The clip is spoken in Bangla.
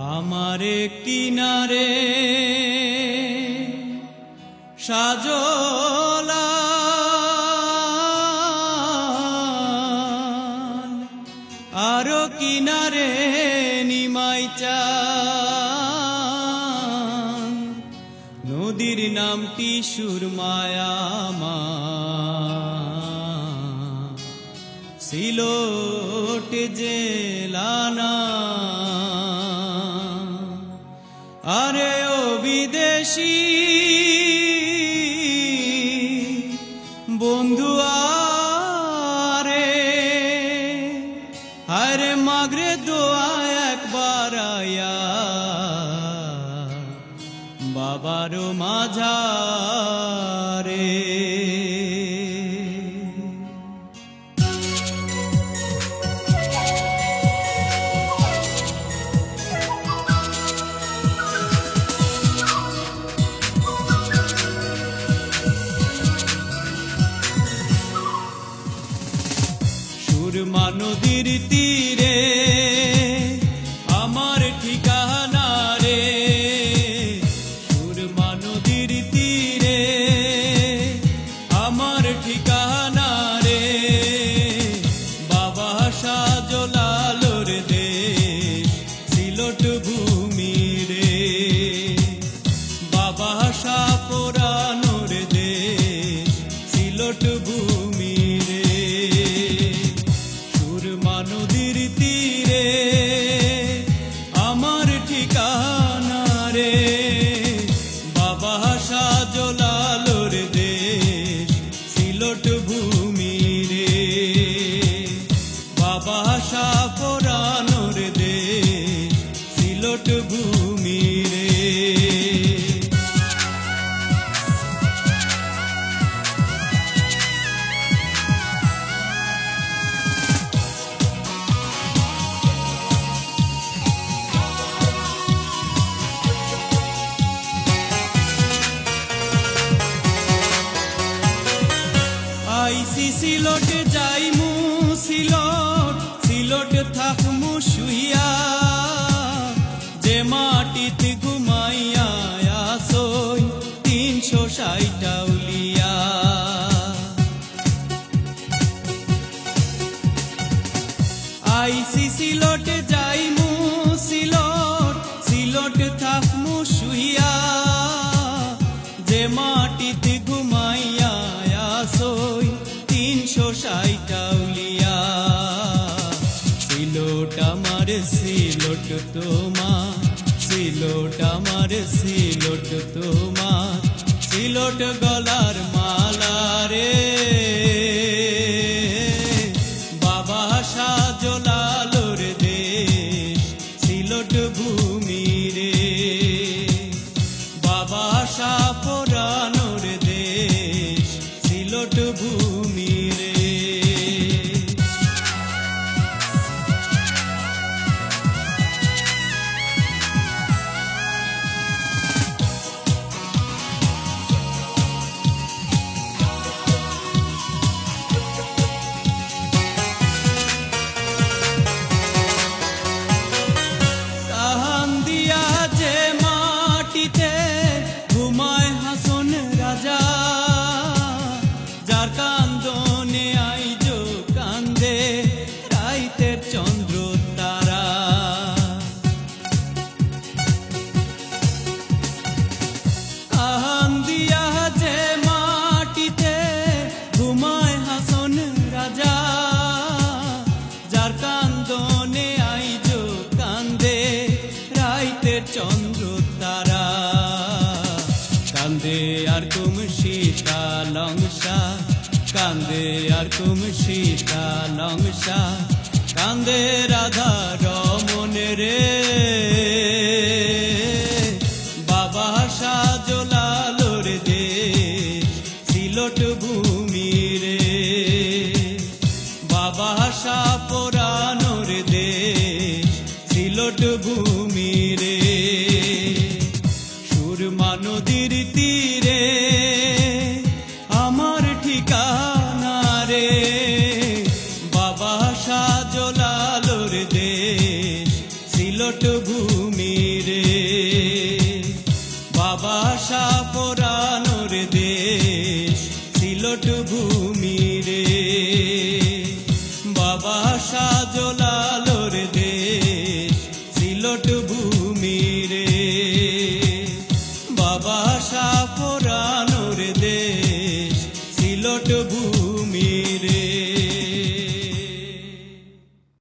আমার কিনারে সাজলা। আরও কিনারে নিমাইচা নদীর নাম নামটি সুরমায়ামা সিলোট জেলানা। হাজারে সুরমা নদীর তীরে আইসি সিলট যাইমু সিলট সিলট থাকমু শুইয়া যে মাটিত ঘুমাইয়া আসই, তিনশো ষাটটা উলিয়া। আইসি সিলট যাইমু সিলট তোমার সিলোট আমার সিলোট তোমার। সিলোট গল তুমি সীতা নংসা কান্দে রাধা রমন রে। বাবা সাজলালোর দেশ সিলট ভূ ভূমি রে। বাবা সাপরানোর দেশ সিলট ভূমি সাজ